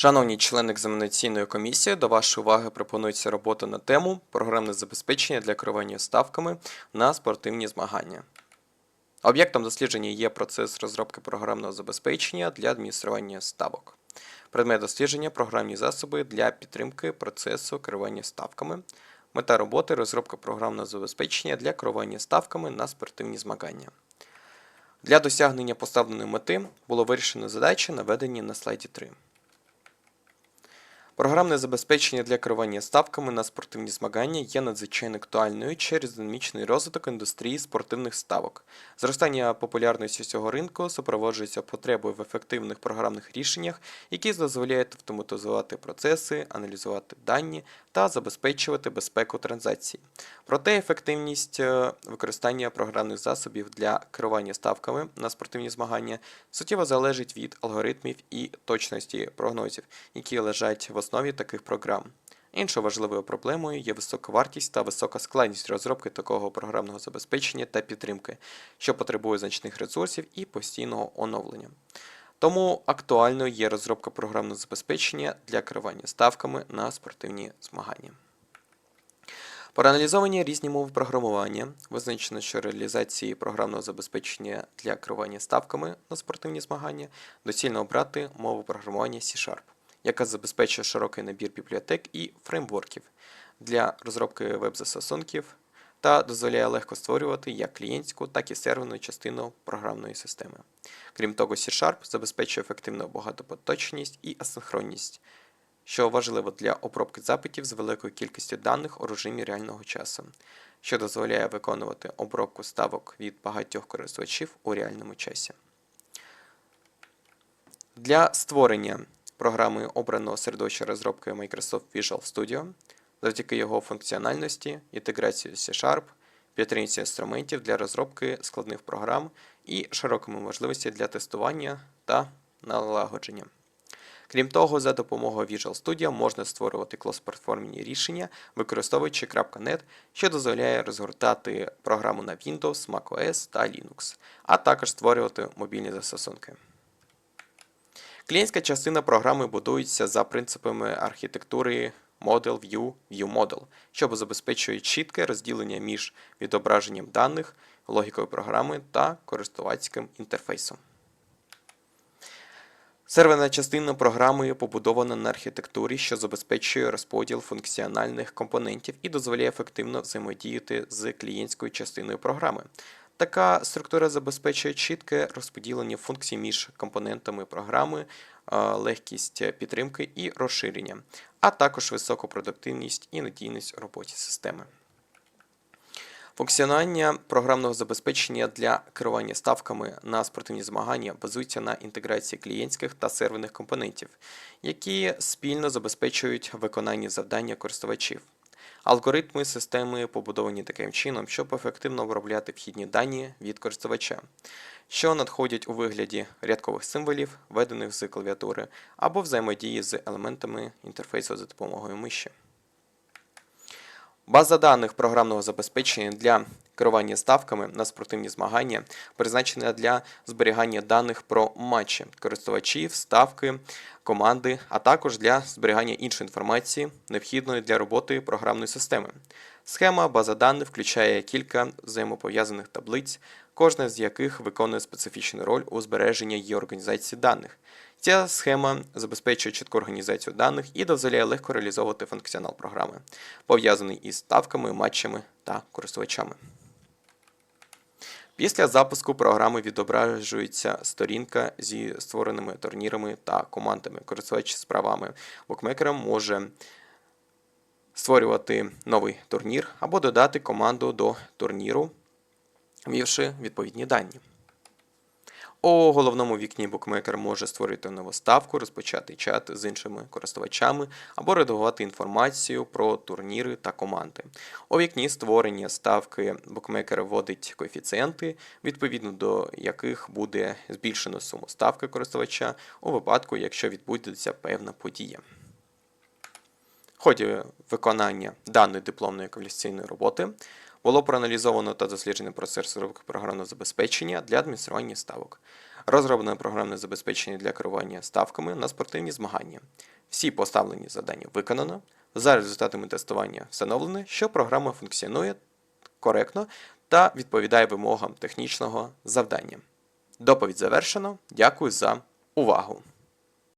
Шановні члени екзаменаційної комісії, до вашої уваги пропонується робота на тему програмне забезпечення для керування ставками на спортивні змагання. Об'єктом дослідження є процес розробки програмного забезпечення для адміністрування ставок. Предмет дослідження програмні засоби для підтримки процесу керування ставками. Мета роботи розробка програмного забезпечення для керування ставками на спортивні змагання. Для досягнення поставленої мети було вирішено задачі, наведені на слайді 3. Програмне забезпечення для керування ставками на спортивні змагання є надзвичайно актуальною через динамічний розвиток індустрії спортивних ставок. Зростання популярності цього ринку супроводжується потребою в ефективних програмних рішеннях, які дозволяють автоматизувати процеси, аналізувати дані та забезпечувати безпеку транзакцій. Проте ефективність е, використання програмних засобів для керування ставками на спортивні змагання суттєво залежить від алгоритмів і точності прогнозів, які лежать в основі таких програм. Іншою важливою проблемою є висока вартість та висока складність розробки такого програмного забезпечення та підтримки, що потребує значних ресурсів і постійного оновлення. Тому актуальною є розробка програмного забезпечення для керування ставками на спортивні змагання. Проаналізовані різні мови програмування. Визначено, що реалізації програмного забезпечення для керування ставками на спортивні змагання доцільно обрати мову програмування C-Sharp, яка забезпечує широкий набір бібліотек і фреймворків для розробки веб-застосунків та дозволяє легко створювати як клієнтську, так і серверну частину програмної системи. Крім того, C-Sharp забезпечує ефективну багатопоточність і асинхронність, що важливо для обробки запитів з великою кількістю даних у режимі реального часу, що дозволяє виконувати обробку ставок від багатьох користувачів у реальному часі. Для створення програми обраного середовища розробки Microsoft Visual Studio завдяки його функціональності, інтеграції з C-Sharp, підтримці інструментів для розробки складних програм і широкими можливості для тестування та налагодження. Крім того, за допомогою Visual Studio можна створювати клас-платформені рішення, використовуючи .NET, що дозволяє розгортати програму на Windows, macOS та Linux, а також створювати мобільні застосунки. Клієнтська частина програми будується за принципами архітектури Model View View Model, що забезпечує чітке розділення між відображенням даних, логікою програми та користувацьким інтерфейсом. Серверна частина програми побудована на архітектурі, що забезпечує розподіл функціональних компонентів і дозволяє ефективно взаємодіяти з клієнтською частиною програми. Така структура забезпечує чітке розподілення функцій між компонентами програми, е, легкість підтримки і розширення, а також високу продуктивність і надійність у роботі системи. Функціонування програмного забезпечення для керування ставками на спортивні змагання базується на інтеграції клієнтських та серверних компонентів, які спільно забезпечують виконання завдання користувачів. Алгоритми системи побудовані таким чином, щоб ефективно обробляти вхідні дані від користувача, що надходять у вигляді рядкових символів, введених з клавіатури, або взаємодії з елементами інтерфейсу за допомогою миші. База даних програмного забезпечення для керування ставками на спортивні змагання призначена для зберігання даних про матчі користувачів, ставки, команди, а також для зберігання іншої інформації, необхідної для роботи програмної системи. Схема база даних включає кілька взаємопов'язаних таблиць, кожна з яких виконує специфічну роль у збереженні і організації даних. Ця схема забезпечує чітку організацію даних і дозволяє легко реалізовувати функціонал програми, пов'язаний із ставками, матчами та користувачами. Після запуску програми відображується сторінка зі створеними турнірами та командами. Користувач з правами букмекера може створювати новий турнір або додати команду до турніру, ввівши відповідні дані. У головному вікні букмекер може створити нову ставку, розпочати чат з іншими користувачами або редагувати інформацію про турніри та команди. У вікні створення ставки букмекер вводить коефіцієнти, відповідно до яких буде збільшено суму ставки користувача у випадку, якщо відбудеться певна подія. В ході виконання даної дипломної кваліфікаційної роботи було проаналізовано та досліджено процес розробки програмного забезпечення для адміністрування ставок. Розроблено програмне забезпечення для керування ставками на спортивні змагання. Всі поставлені завдання виконано. За результатами тестування встановлено, що програма функціонує коректно та відповідає вимогам технічного завдання. Доповідь завершено. Дякую за увагу.